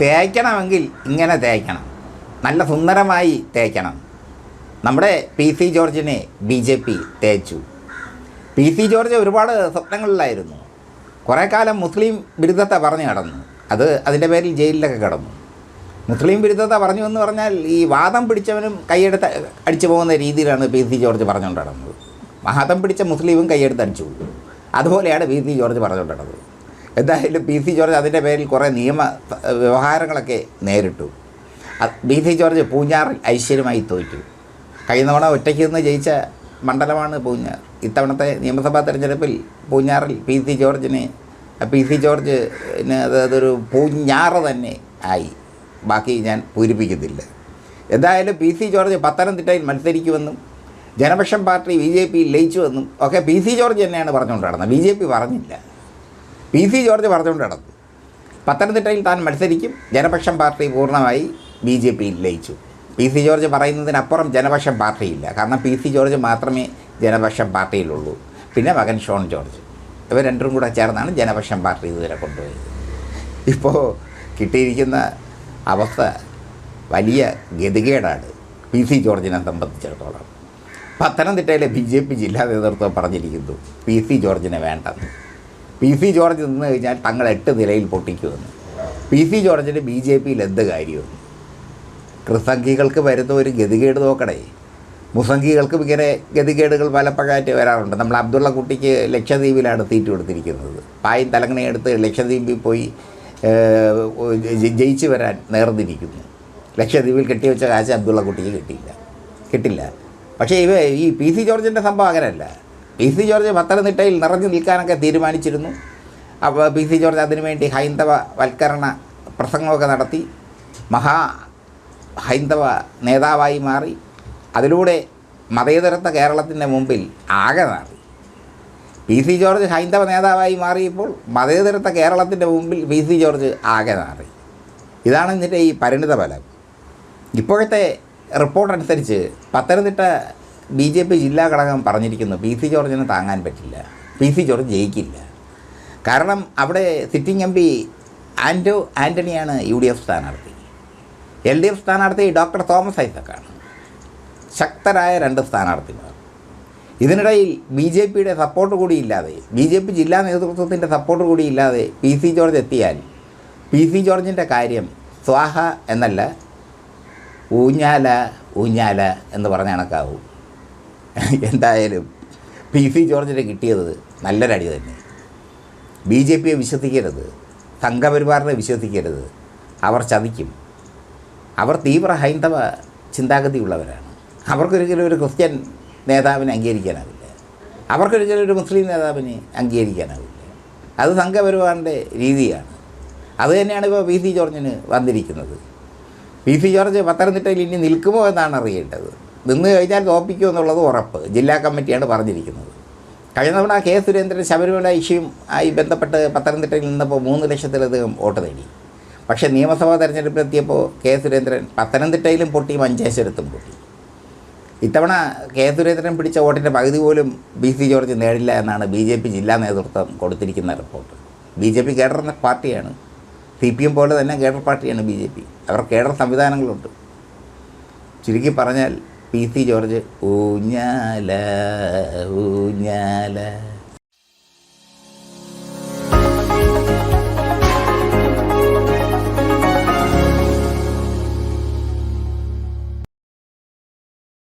തേയ്ക്കണമെങ്കിൽ ഇങ്ങനെ തേക്കണം. നല്ല സുന്ദരമായി തേക്കണം. നമ്മുടെ പി സി ജോർജിനെ ബി ജെ പി തേച്ചു. പി സി ജോർജ് ഒരുപാട് സ്വപ്നങ്ങളിലായിരുന്നു. കുറേ കാലം മുസ്ലിം വിരുദ്ധത്തെ പറഞ്ഞു കടന്നു. അത് അതിന്റെ പേരിൽ ജയിലിലൊക്കെ കിടന്നു. മുസ്ലിം വിരുദ്ധത പറഞ്ഞു എന്ന് പറഞ്ഞാൽ ഈ വാദം പിടിച്ചവനും കൈയെടുത്ത് അടിച്ചു പോകുന്ന രീതിയിലാണ് പി സി ജോർജ് പറഞ്ഞുകൊണ്ട് നടന്നത് വാദം പിടിച്ച മുസ്ലിമും കൈയെടുത്ത് അടിച്ചു അതുപോലെയാണ് പി സി ജോർജ് പറഞ്ഞുകൊണ്ട് നടന്നത് എന്തായാലും പി സി ജോർജ് അതിന്റെ പേരിൽ കുറേ നിയമ വ്യവഹാരങ്ങളൊക്കെ നേരിട്ടു. പി സി ജോർജ് പൂഞ്ഞാറിൽ ഐശ്വര്യമായി തോറ്റു. കഴിഞ്ഞ തവണ ഒറ്റയ്ക്ക് നിന്ന് ജയിച്ച മണ്ഡലമാണ് പൂഞ്ഞാർ ഇത്തവണത്തെ നിയമസഭാ തെരഞ്ഞെടുപ്പിൽ പൂഞ്ഞാറിൽ പി സി ജോർജിന് പി സി ജോർജിന് അതൊരു പൂഞ്ഞാറ് തന്നെ ആയി. ബാക്കി ഞാൻ പൂരിപ്പിക്കുന്നില്ല. എന്തായാലും പി സി ജോർജ് പത്തനംതിട്ടയിൽ മത്സരിക്കുമെന്നും ജനപക്ഷം പാർട്ടി ബി ജെ പിയിൽ ലയിച്ചുവെന്നും ഒക്കെ പി സി ജോർജ് തന്നെയാണ് പറഞ്ഞുകൊണ്ട് നടന്നത് ബി ജെ പി പറഞ്ഞില്ല. പി സി ജോർജ് പറഞ്ഞുകൊണ്ട് നടന്നു. പത്തനംതിട്ടയിൽ താൻ മത്സരിക്കും. ജനപക്ഷം പാർട്ടി പൂർണമായി ബി ജെ പിയിൽ ലയിച്ചു. പി സി ജോർജ് പറയുന്നതിനപ്പുറം ജനപക്ഷം പാർട്ടിയില്ല. കാരണം പി സി ജോർജ് മാത്രമേ ജനപക്ഷം പാർട്ടിയിലുള്ളൂ. പിന്നെ മകൻ ഷോൺ ജോർജ്. ഇവർ രണ്ടും കൂടെ ചേർന്നാണ് ജനപക്ഷം പാർട്ടി ഇതുവരെ കൊണ്ടുപോയത്. ഇപ്പോൾ കിട്ടിയിരിക്കുന്ന അവസ്ഥ വലിയ ഗതികേടാണ് പി സി ജോർജിനെ സംബന്ധിച്ചിടത്തോളം. പത്തനംതിട്ടയിലെ ബി ജെ പി ജില്ലാ നേതൃത്വം പറഞ്ഞിരിക്കുന്നു പി സി ജോർജിനെ വേണ്ടെന്ന്. പി സി ജോർജ് നിന്ന് കഴിഞ്ഞാൽ തങ്ങൾ എട്ട് നിലയിൽ പൊട്ടിക്കുമെന്ന്. പി സി ജോർജിന് ബി ജെ പിയിൽ എന്ത് കാര്യമെന്ന് ക്രിസംഖികൾക്ക് വരുന്ന ഒരു ഗതികേട് നോക്കണേ. മുസംഖികൾക്കും ഇങ്ങനെ ഗതികേടുകൾ പലപ്പോഴായിട്ട് വരാറുണ്ട്. നമ്മൾ അബ്ദുള്ള കുട്ടിക്ക് ലക്ഷദ്വീപിലാണ് സീറ്റ് കൊടുത്തിരിക്കുന്നത്. പായും തലങ്ങണയെടുത്ത് ലക്ഷദ്വീപിൽ പോയി ജയിച്ചു വരാൻ നേർന്നിരിക്കുന്നു. ലക്ഷദ്വീപിൽ കെട്ടിവെച്ച കാശ് അബ്ദുള്ള കുട്ടിക്ക് കിട്ടിയില്ല. കിട്ടില്ല. പക്ഷേ ഇവ ഈ പി സി ജോർജിന്റെ സംഭവം അങ്ങനെയല്ല. പി സി ജോർജ് പത്തനംതിട്ടയിൽ നിറഞ്ഞു നിൽക്കാനൊക്കെ തീരുമാനിച്ചിരുന്നു. അപ്പോൾ പി സി ജോർജ് അതിനുവേണ്ടി ഹൈന്ദവ വൽക്കരണ പ്രസംഗമൊക്കെ നടത്തി. മഹാ ഹൈന്ദവ നേതാവായി മാറി. അതിലൂടെ മതേതരത്വ കേരളത്തിന്റെ മുമ്പിൽ ആകെ മാറി. പി സി ജോർജ് ഹൈന്ദവ നേതാവായി മാറിയപ്പോൾ മതേതരത്വ കേരളത്തിന്റെ മുമ്പിൽ പി സി ജോർജ് ആകെ മാറി. ഇതാണ് ഇതിന്റെ ഈ പരിണിത ഫലം ഇപ്പോഴത്തെ റിപ്പോർട്ട് അനുസരിച്ച് പത്തനംതിട്ട ബി ജെ പി ജില്ലാ ഘടകം പറഞ്ഞിരിക്കുന്നു പി സി ജോർജിന് താങ്ങാൻ പറ്റില്ല പി സി ജോർജ് ജയിക്കില്ല. കാരണം അവിടെ സിറ്റിംഗ് എം പി ആന്റോ ആന്റണിയാണ് യു ഡി എഫ് സ്ഥാനാർത്ഥി. എൽ ഡി എഫ് സ്ഥാനാർത്ഥി ഡോക്ടർ തോമസ് ഐസക്കാണ്. ശക്തരായ രണ്ട് സ്ഥാനാർത്ഥിമാർ. ഇതിനിടയിൽ ബി ജെ പിയുടെ സപ്പോർട്ട് കൂടി ഇല്ലാതെ ബി ജെ പി ജില്ലാ നേതൃത്വത്തിന്റെ സപ്പോർട്ട് കൂടി ഇല്ലാതെ പി സി ജോർജ് എത്തിയാൽ പി സി ജോർജിന്റെ കാര്യം സ്വാഹ എന്നല്ല ഊഞ്ഞാല ഊഞ്ഞാല എന്ന് പറഞ്ഞ കണക്കാവും. എന്തായാലും പി സി ജോർജിന് കിട്ടിയത് നല്ലൊരടി തന്നെ. ബി ജെ പിയെ വിശ്വസിക്കരുത്. സംഘപരിവാറിനെ വിശ്വസിക്കരുത്. അവർ ചതിക്കും. അവർ തീവ്ര ഹൈന്ദവ ചിന്താഗതിയുള്ളവരാണ്. അവർക്കൊരിക്കലും ഒരു ക്രിസ്ത്യൻ നേതാവിനെ അംഗീകരിക്കാനാവില്ല. അവർക്കൊരിക്കലും ഒരു മുസ്ലിം നേതാവിനെ അംഗീകരിക്കാനാവില്ല. അത് സംഘപരിവാറിന്റെ രീതിയാണ്. അതുതന്നെയാണ് ഇപ്പോൾ പി സി ജോർജിന് വന്നിരിക്കുന്നത്. പി സി ജോർജ് പത്തനംതിട്ടയിൽ ഇനി നിൽക്കുമോ എന്നാണ് അറിയേണ്ടത്. നിന്ന് കഴിഞ്ഞാൽ തോപ്പിക്കും എന്നുള്ളത് ഉറപ്പ്. ജില്ലാ കമ്മിറ്റിയാണ് പറഞ്ഞിരിക്കുന്നത്. കഴിഞ്ഞ തവണ കെ സുരേന്ദ്രൻ ശബരിമല ഇഷ്യൂ ആയി ബന്ധപ്പെട്ട് പത്തനംതിട്ടയിൽ നിന്നപ്പോൾ മൂന്ന് ലക്ഷത്തിലധികം വോട്ട് നേടി. പക്ഷേ നിയമസഭാ തെരഞ്ഞെടുപ്പിലെത്തിയപ്പോൾ കെ സുരേന്ദ്രൻ പത്തനംതിട്ടയിലും പൊട്ടി മഞ്ചേശ്വരത്തും പൊട്ടി. ഇത്തവണ കെ സുരേന്ദ്രൻ പിടിച്ച വോട്ടിന്റെ പകുതി പോലും ബി സി ജോർജ് നേടില്ല എന്നാണ് ബി ജെ പി ജില്ലാ നേതൃത്വം കൊടുത്തിരിക്കുന്ന report. B J P cadre പാർട്ടിയാണ്. സി പി എം പോലെ തന്നെ കേഡർ പാർട്ടിയാണ് ബി ജെ പി. അവർ കേഡർ സംവിധാനങ്ങളുണ്ട്. ചുരുക്കി പറഞ്ഞാൽ പി സി ജോർജ് ഊഞ്ഞാല ഊഞ്ഞാല.